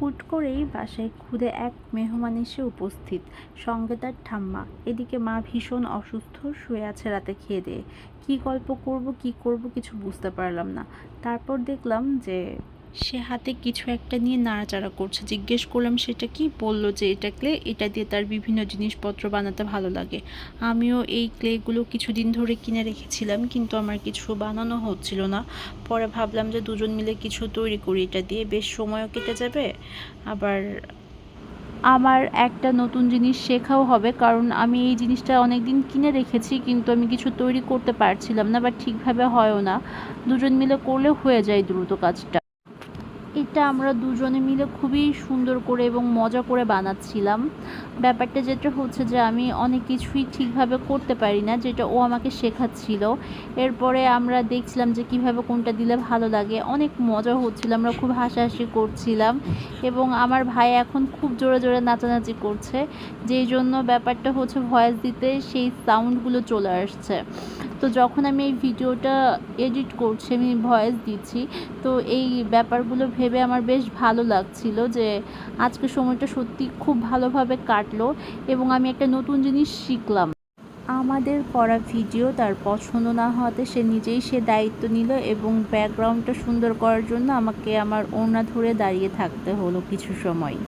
হুট করেই বাসায় খুদে এক মেহমান এসে উপস্থিত। সঙ্গে তার ঠাম্মা। এদিকে মা ভীষণ অসুস্থ, শুয়ে আছে রাতে খেয়ে দিয়ে। কী গল্প করব, কি করব কিছু বুঝতে পারলাম না। তারপর দেখলাম যে সে হাতে কিছু একটা নিয়ে নাড়াচাড়া করছে। জিজ্ঞেস করলাম, সেটা কি? বলল যে, এটা ক্লে, এটা দিয়ে তার বিভিন্ন জিনিসপত্র বানাতে ভালো লাগে। আমিও এই ক্লেগুলো কিছুদিন ধরে কিনে রেখেছিলাম, কিন্তু আমার কিছু বানানো হচ্ছিল না। পরে ভাবলাম যে, দুজন মিলে কিছু তৈরি করি। এটা দিয়ে বেশ সময়ও কেটে যাবে। আবার আমার একটা নতুন জিনিস শেখাও হবে, কারণ আমি এই জিনিসটা অনেক দিন কিনে রেখেছি, কিন্তু আমি কিছু তৈরি করতে পারছিলাম না বা ঠিকভাবে হয়ও না। দুজন মিলে করলে হয়ে যায় দ্রুত কাজটা। এটা আমরা দুজনে মিলে খুবই সুন্দর করে এবং মজা করে বানাচ্ছিলাম। ব্যাপারটা যেটা হচ্ছে যে আমি অনেক কিছুই ঠিকভাবে করতে পারি না, যেটা ও আমাকে শেখাচ্ছিল। এরপরে আমরা দেখছিলাম যে কীভাবে কোনটা দিলে ভালো লাগে। অনেক মজা হচ্ছিল, আমরা খুব হাসাহাসি করছিলাম এবং আমার ভাই এখন খুব জোরে জোরে নাচানাচি করছে, যেই জন্য ব্যাপারটা হচ্ছে ভয়েস দিতে সেই সাউন্ডগুলো চলে আসছে। তো যখন আমি এই ভিডিওটা এডিট করছি, আমি ভয়েস দিচ্ছি, তো এই ব্যাপারগুলো ভেবে আমার বেশ ভালো লাগছিল যে আজকে সময়টা সত্যি খুব ভালোভাবে কাটলো এবং আমি একটা নতুন জিনিস শিখলাম। আমাদের করা ভিডিও তার পছন্দ না হওয়াতে সে নিজেই সে দায়িত্ব নিল এবং ব্যাকগ্রাউন্ডটা সুন্দর করার জন্য আমাকে আমার ওড়না ধরে দাঁড়িয়ে থাকতে হলো কিছু সময়।